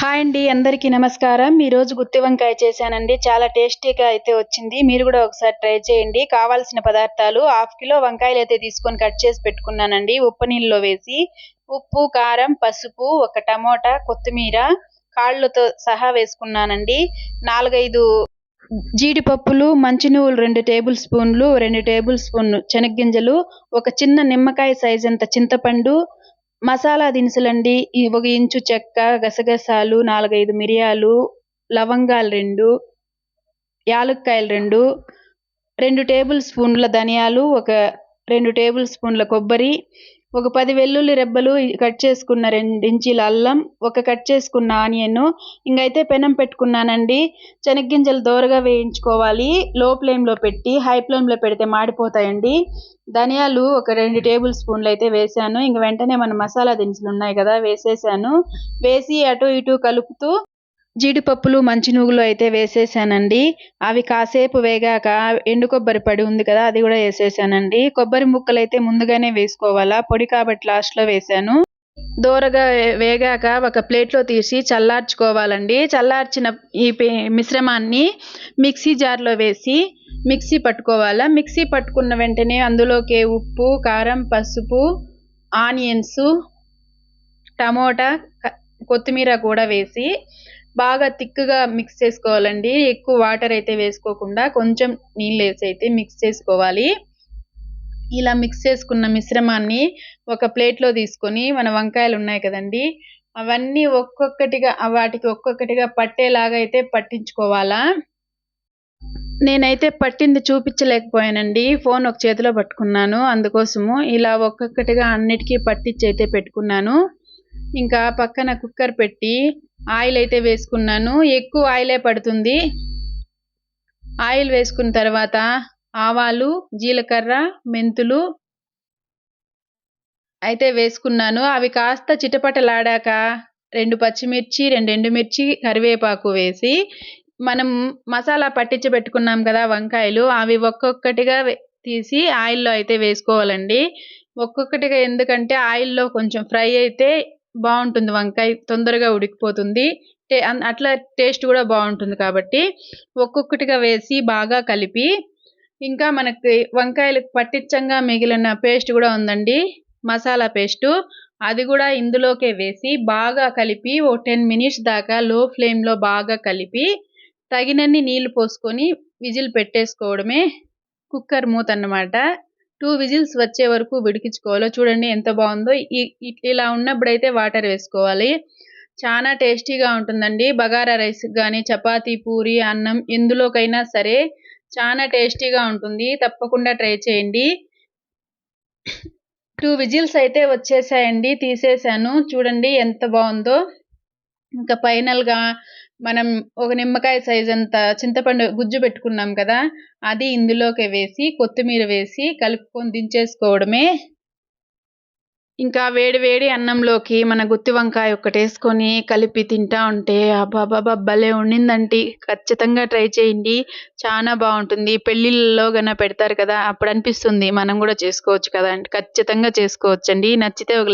Hi అండి అందరికీ నమస్కారం. ఈరోజు గుత్తి వంకాయ చేశానండి. చాలా టేస్టీగా అయితే వచ్చింది. మీరు కూడా ఒకసారి ట్రై చేయండి. కావాల్సిన పదార్థాలు హాఫ్ కిలో వంకాయలు అయితే తీసుకొని కట్ చేసి పెట్టుకున్నానండి. ఉప్పు నీళ్ళలో వేసి ఉప్పు కారం పసుపు ఒక టమోటా కొత్తిమీర కాళ్ళతో సహా వేసుకున్నానండి. నాలుగైదు జీడిపప్పులు మంచి నువ్వులు రెండు టేబుల్ స్పూన్లు రెండు టేబుల్ స్పూన్లు శనగ్గింజలు ఒక చిన్న నిమ్మకాయ సైజ్ అంత చింతపండు మసాలా దినుసులండి. ఒక ఇంచు చెక్క గసగసాలు నాలుగైదు మిరియాలు లవంగాలు రెండు యాలక్కాయలు రెండు రెండు టేబుల్ స్పూన్ల ధనియాలు ఒక రెండు టేబుల్ స్పూన్ల కొబ్బరి ఒక పది వెల్లుల్లి రెబ్బలు కట్ చేసుకున్న రెండు ఇంచీల అల్లం ఒక కట్ చేసుకున్న ఆనియన్ ఇంకైతే పెనం పెట్టుకున్నానండి. శనగ్గింజలు దోరగా వేయించుకోవాలి. లో ఫ్లేమ్లో పెట్టి హై ఫ్లేమ్లో పెడితే మాడిపోతాయండి. ధనియాలు ఒక రెండు టేబుల్ స్పూన్లు అయితే వేసాను ఇంక వెంటనే మన మసాలా దినుసులు ఉన్నాయి కదా వేసేసాను. వేసి అటు ఇటు కలుపుతూ జీడిపప్పులు మంచి నువ్వులు అయితే వేసేసానండి. అవి కాసేపు వేగాక ఎండు కొబ్బరి పడి ఉంది కదా అది కూడా వేసేసానండి. కొబ్బరి ముక్కలు అయితే ముందుగానే వేసుకోవాలా? పొడి కాబట్టి లాస్ట్లో వేసాను దూరగా వేగాక ఒక ప్లేట్లో తీసి చల్లార్చుకోవాలండి. చల్లార్చిన ఈ మిశ్రమాన్ని మిక్సీ జార్లో వేసి మిక్సీ పట్టుకోవాలా? మిక్సీ పట్టుకున్న వెంటనే అందులోకి ఉప్పు కారం పసుపు ఆనియన్స్ టమోటా కొత్తిమీర కూడా వేసి బాగా థిక్గా మిక్స్ చేసుకోవాలండి. ఎక్కువ వాటర్ అయితే వేసుకోకుండా కొంచెం నీళ్ళు వేసి అయితే మిక్స్ చేసుకోవాలి. ఇలా మిక్స్ చేసుకున్న మిశ్రమాన్ని ఒక ప్లేట్లో తీసుకొని మన వంకాయలు ఉన్నాయి కదండి అవన్నీ ఒక్కొక్కటిగా వాటికి ఒక్కొక్కటిగా పట్టేలాగా అయితే పట్టించుకోవాలా? నేనైతే పట్టింది చూపించలేకపోయానండి. ఫోన్ ఒక చేతిలో పట్టుకున్నాను. అందుకోసము ఇలా ఒక్కొక్కటిగా అన్నిటికీ పట్టించి అయితే పెట్టుకున్నాను. ఇంకా పక్కన కుక్కర్ పెట్టి ఆయిల్ అయితే వేసుకున్నాను. ఎక్కువ ఆయిలే పడుతుంది. ఆయిల్ వేసుకున్న తర్వాత ఆవాలు జీలకర్ర మెంతులు అయితే వేసుకున్నాను. అవి కాస్త చిటపటలాడాక రెండు పచ్చిమిర్చి రెండు ఎండుమిర్చి కరివేపాకు వేసి మనం మసాలా పట్టించి పెట్టుకున్నాం కదా వంకాయలు అవి ఒక్కొక్కటిగా తీసి ఆయిల్లో అయితే వేసుకోవాలండి. ఒక్కొక్కటిగా ఎందుకంటే ఆయిల్లో కొంచెం ఫ్రై అయితే బాగుంటుంది వంకాయ తొందరగా ఉడికిపోతుంది. టే అట్లా టేస్ట్ కూడా బాగుంటుంది కాబట్టి ఒక్కొక్కటిగా వేసి బాగా కలిపి ఇంకా మనకి వంకాయలకు పట్టించంగా మిగిలిన పేస్ట్ కూడా ఉందండి మసాలా పేస్టు. అది కూడా ఇందులోకే వేసి బాగా కలిపి ఓ టెన్ మినిట్స్ దాకా లో ఫ్లేమ్లో బాగా కలిపి తగినన్ని నీళ్ళు పోసుకొని విజిల్ పెట్టేసుకోవడమే కుక్కర్ మూత అన్నమాట టూ విజిల్స్ వచ్చే వరకు ఉడికించుకోవాలి చూడండి ఎంత బాగుందో. ఇలా ఉన్నప్పుడైతే వాటర్ వేసుకోవాలి. చాలా టేస్టీగా ఉంటుందండి. బగారా రైస్ కానీ చపాతీ పూరి అన్నం ఎందులోకైనా సరే చాలా టేస్టీగా ఉంటుంది. తప్పకుండా ట్రై చేయండి. టూ విజిల్స్ అయితే వచ్చేసాయండి. తీసేసాను. చూడండి ఎంత బాగుందో. ఇంకా ఫైనల్గా మనం ఒక నిమ్మకాయ సైజ్ అంత చింతపండు గుజ్జు పెట్టుకున్నాం కదా అది ఇందులోకి వేసి కొత్తిమీర వేసి కలుపుకొని దించేసుకోవడమే. ఇంకా వేడి వేడి అన్నంలోకి మన గుత్తి వంకాయ ఒకటి వేసుకొని కలిపి తింటా ఉంటే అబ్బాబాబా భలే ఉండిందండి. ఖచ్చితంగా ట్రై చేయండి. చాలా బాగుంటుంది. పెళ్ళిళ్ళలో గన పెడతారు కదా అప్పుడు అనిపిస్తుంది మనం కూడా చేసుకోవచ్చు కదా అంటే ఖచ్చితంగా చేసుకోవచ్చండి. నచ్చితే ఒక